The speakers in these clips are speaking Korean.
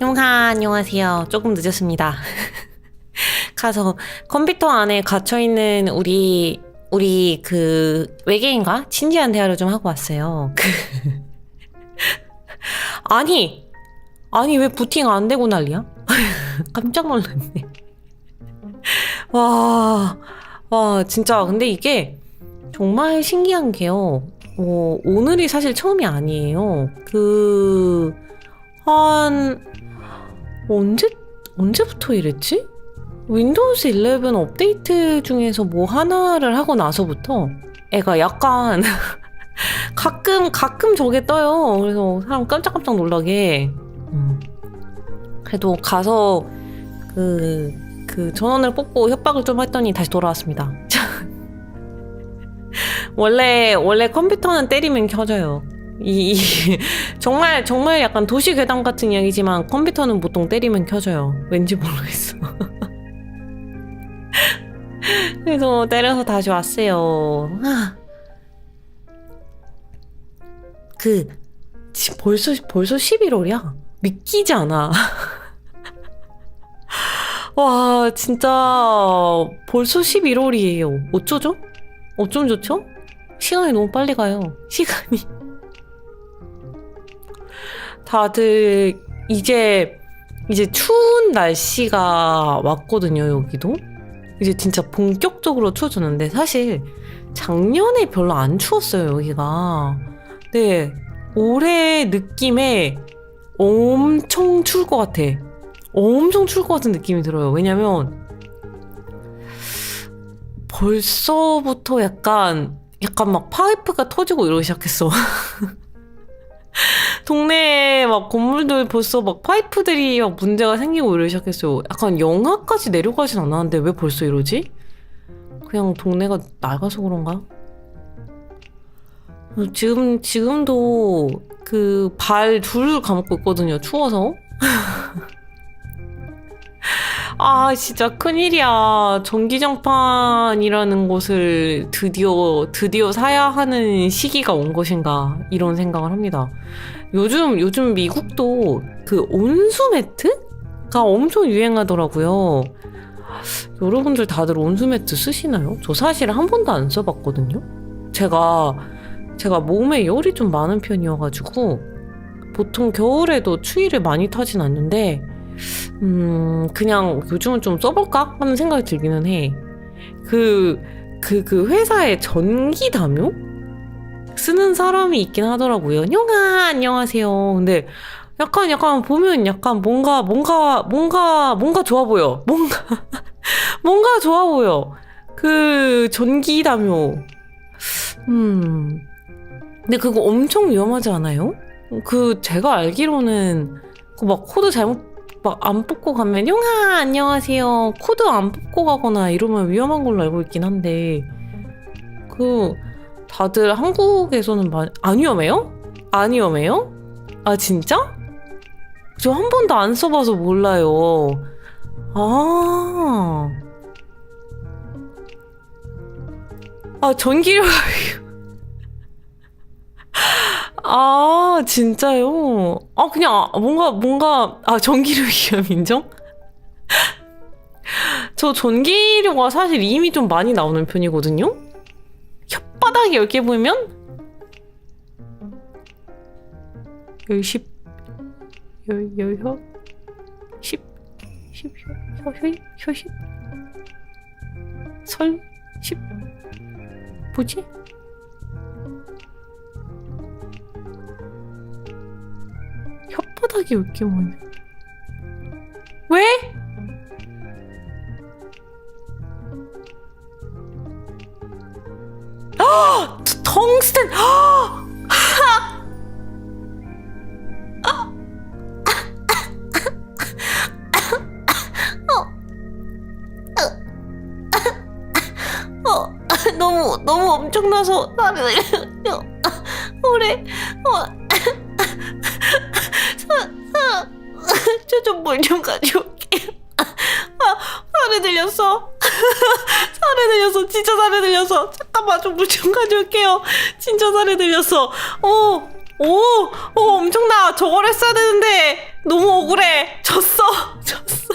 용하 안녕하세요. 조금 늦었습니다. 가서 컴퓨터 안에 갇혀 있는 우리 우리 그 외계인과 진지한 대화를 좀 하고 왔어요. 그 아니 아니 왜 부팅 안 되고 난리야? 깜짝 놀랐네. 와, 와 진짜 근데 이게 정말 신기한 게요. 어, 오늘이 사실 처음이 아니에요. 그, 한, 언제, 언제부터 이랬지? 윈도우스 11 업데이트 중에서 뭐 하나를 하고 나서부터 애가 약간 가끔, 가끔 저게 떠요. 그래서 사람 깜짝깜짝 놀라게. 음. 그래도 가서 그, 그 전원을 뽑고 협박을 좀 했더니 다시 돌아왔습니다. 원래, 원래 컴퓨터는 때리면 켜져요. 이, 이 정말 정말 약간 도시 괴담 같은 이야기지만 컴퓨터는 보통 때리면 켜져요. 왠지 모르겠어. 그래서 때려서 다시 왔어요. 아. 그 지- 벌써 벌써 11월이야. 믿기지 않아. 와 진짜 벌써 11월이에요. 어쩌죠? 어쩜 좋죠? 시간이 너무 빨리 가요. 시간이. 다들 이제 이제 추운 날씨가 왔거든요, 여기도. 이제 진짜 본격적으로 추워졌는데 사실 작년에 별로 안 추웠어요, 여기가. 네. 올해 느낌에 엄청 추울 것 같아. 엄청 추울 것 같은 느낌이 들어요. 왜냐면 벌써부터 약간 약간 막 파이프가 터지고 이러기 시작했어. 동네에 막 건물들 벌써 막 파이프들이 막 문제가 생기고 이러기 시작했어요. 약간 영하까지 내려가진 않았는데 왜 벌써 이러지? 그냥 동네가 낡아서 그런가? 어, 지금 지금도 그 발둘 감고 있거든요. 추워서. 아, 진짜 큰일이야. 전기장판이라는 것을 드디어, 드디어 사야 하는 시기가 온 것인가, 이런 생각을 합니다. 요즘, 요즘 미국도 그 온수 매트가 엄청 유행하더라고요. 여러분들 다들 온수 매트 쓰시나요? 저 사실 한 번도 안 써봤거든요? 제가, 제가 몸에 열이 좀 많은 편이어가지고, 보통 겨울에도 추위를 많이 타진 않는데, 음, 그냥 요즘은 좀 써볼까? 하는 생각이 들기는 해. 그, 그, 그 회사에 전기 담요? 쓰는 사람이 있긴 하더라고요. 영아, 안녕하세요. 근데 약간, 약간 보면 약간 뭔가, 뭔가, 뭔가, 뭔가 좋아 보여. 뭔가, 뭔가 좋아 보여. 그 전기 담요. 음. 근데 그거 엄청 위험하지 않아요? 그, 제가 알기로는 그 막 코드 잘못 막 안 뽑고 가면 용아 안녕하세요 코드 안 뽑고 가거나 이러면 위험한 걸로 알고 있긴 한데 그 다들 한국에서는 많이 안 위험해요? 안 위험해요? 아 진짜? 저 한 번도 안 써봐서 몰라요. 아, 아 전기료 아, 진짜요? 아, 그냥, 아, 뭔가, 뭔가, 아, 전기료 위험 인정? 저 전기료가 사실 이미 좀 많이 나오는 편이거든요? 혓바닥이 10개 보이면? 10, 10, 10, 10, 10, 10, 10, 10, 10, 설, 10, 뭐지? 혓바닥이 왜 이렇게 많이 왜? 크리스틴! 너무 너무 엄청나서 나는 우리 저좀물좀 가져올게 아, 화를 들렸어. 살이 들렸어. 진짜 살이 들렸어. 잠깐만 좀물좀 가져올게요. 진짜 살이 들렸어. 오, 오, 오, 엄청나. 저걸 했어야 되는데 너무 억울해. 졌어, 졌어.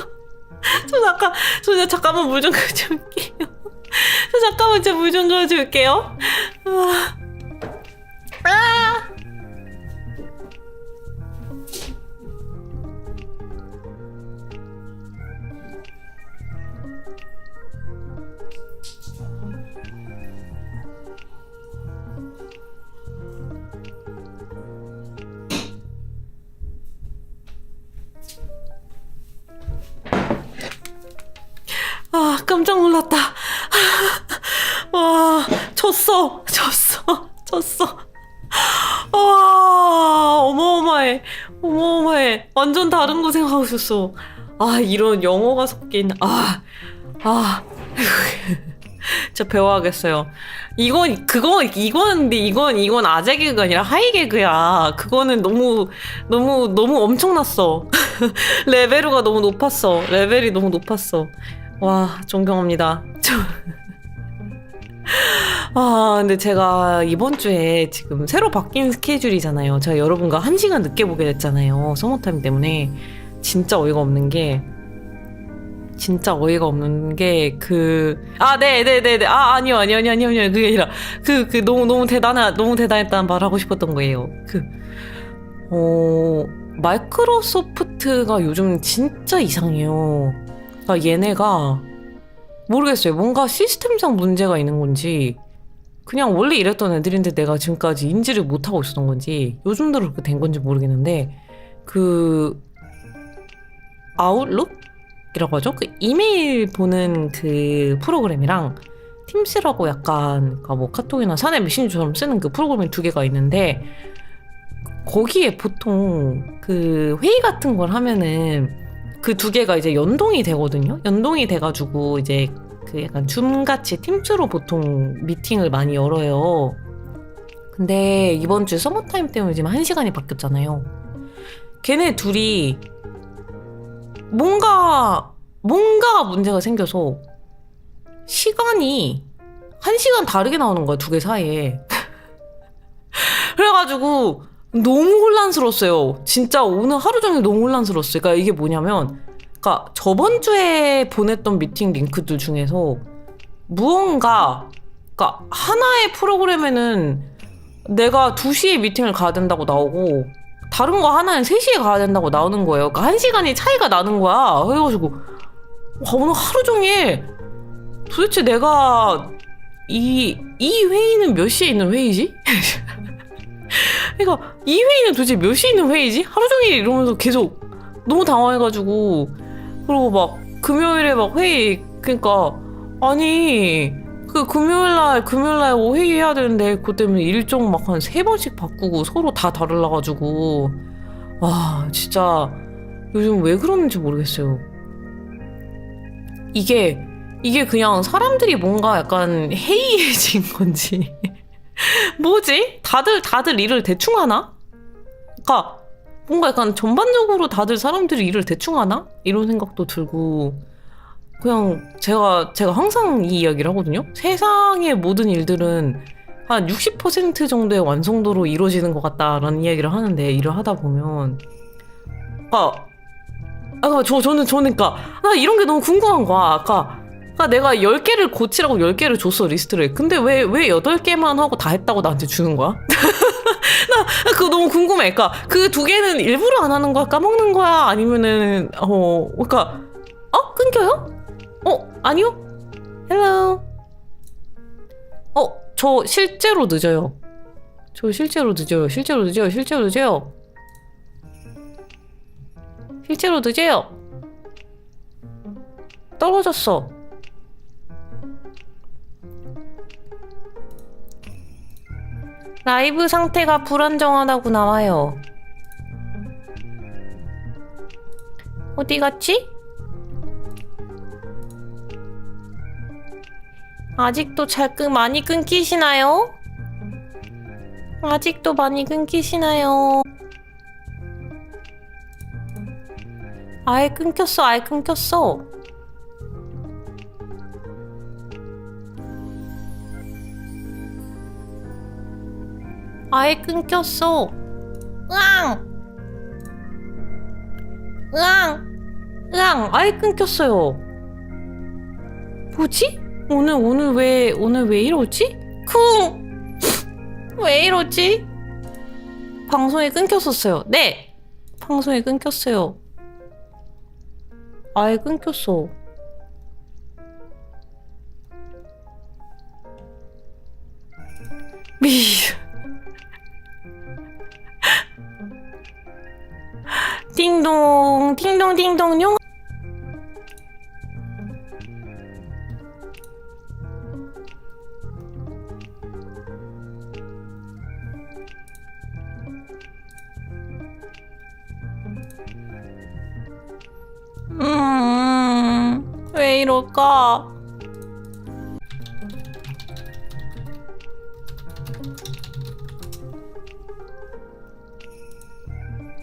저 잠깐, 저 잠깐만 물 좀 가져올게요. 저 잠깐만 제 물 좀 가져올게요. 아, 아. 깜짝 놀랐다. 와, 졌어. 졌어. 졌어. 와, 어마어마해. 어마어마해. 완전 다른 거 생각하고 있었어. 아, 이런 영어가 섞인, 아, 아. 진짜 배워야겠어요. 이건, 그거, 이건, 근데 이건, 이건 아재 개그가 아니라 하이 개그야. 그거는 너무, 너무, 너무 엄청났어. 레벨가 너무 높았어. 레벨이 너무 높았어. 와, 존경합니다. 저- 아, 근데 제가 이번 주에 지금 새로 바뀐 스케줄이잖아요. 제가 여러분과 한 시간 늦게 보게 됐잖아요. 서머타임 때문에. 진짜 어이가 없는 게, 진짜 어이가 없는 게, 그, 아, 네 네 네 네. 아, 아니요, 아니요, 아니요, 아니요, 아니요. 그게 아니라, 그, 그, 너무, 너무 대단하, 너무 대단했다는 말 하고 싶었던 거예요. 그, 어, 마이크로소프트가 요즘 진짜 이상해요. 그러니까 얘네가 모르겠어요. 뭔가 시스템상 문제가 있는 건지 그냥 원래 이랬던 애들인데 내가 지금까지 인지를 못하고 있었던 건지 요즘 들어 그렇게 된 건지 모르겠는데 그 아웃룩이라고 하죠? 그 이메일 보는 그 프로그램이랑 팀스라고 약간 그러니까 뭐 카톡이나 사내 메신저처럼 쓰는 그 프로그램이 두 개가 있는데 거기에 보통 그 회의 같은 걸 하면은 그 두 개가 이제 연동이 되거든요. 연동이 돼가지고 이제 그 약간 줌 같이 팀스로 보통 미팅을 많이 열어요. 근데 이번 주 서머타임 때문에 지금 한 시간이 바뀌었잖아요. 걔네 둘이 뭔가 뭔가 문제가 생겨서 시간이 한 시간 다르게 나오는 거야 두 개 사이에. 그래가지고 너무 혼란스러웠어요. 진짜 오늘 하루 종일 너무 혼란스러웠어요. 그러니까 이게 뭐냐면, 그러니까 저번 주에 보냈던 미팅 링크들 중에서 무언가, 그러니까 하나의 프로그램에는 내가 2시에 미팅을 가야 된다고 나오고, 다른 거 하나는 3시에 가야 된다고 나오는 거예요. 그러니까 한 시간이 차이가 나는 거야. 그래가지고, 와, 오늘 하루 종일 도대체 내가 이, 이 회의는 몇 시에 있는 회의지? 그러니까 이 회의는 도대체 몇 시에 있는 회의지? 하루 종일 이러면서 계속 너무 당황해가지고 그리고 막 금요일에 막 회의 그러니까 아니 그 금요일날 금요일날 뭐 회의 해야 되는데 그것 때문에 일정 막 한 세 번씩 바꾸고 서로 다 다르려가지고 와 진짜 요즘 왜 그러는지 모르겠어요. 이게 이게 그냥 사람들이 뭔가 약간 해이해진 건지 뭐지? 다들 다들 일을 대충 하나? 그러니까 뭔가 약간 전반적으로 다들 사람들이 일을 대충 하나? 이런 생각도 들고 그냥 제가 제가 항상 이 이야기를 하거든요. 세상의 모든 일들은 한 60% 정도의 완성도로 이루어지는 것 같다라는 이야기를 하는데 일을 하다 보면 아, 아까 저 저는 저는 그러니까 나 이런 게 너무 궁금한 거야. 아까 그러니까 내가 10개를 고치라고 10개를 줬어, 리스트를. 근데 왜, 왜 8개만 하고 다 했다고 나한테 주는 거야? 나 그거 너무 궁금해. 그러니까 그 두 개는 일부러 안 하는 거야? 까먹는 거야? 아니면은, 어, 그러니까, 어? 끊겨요? 어? 아니요? 헬로. 어, 저 실제로 늦어요. 저 실제로 늦어요. 실제로 늦어요. 실제로 늦어요. 실제로 늦어요. 떨어졌어. 라이브 상태가 불안정하다고 나와요. 어디 갔지? 아직도 잘 끊, 많이 끊기시나요? 아직도 많이 끊기시나요? 아예 끊겼어, 아예 끊겼어. 아예 끊겼어. 으앙! 으앙! 으앙! 아예 끊겼어요. 뭐지? 오늘, 오늘 왜, 오늘 왜 이러지? 쿵! 왜 이러지? 방송이 끊겼었어요. 네! 방송이 끊겼어요. 아예 끊겼어. 미. 띵동, 띵동, 띵동, 용. 음, 왜 이럴까?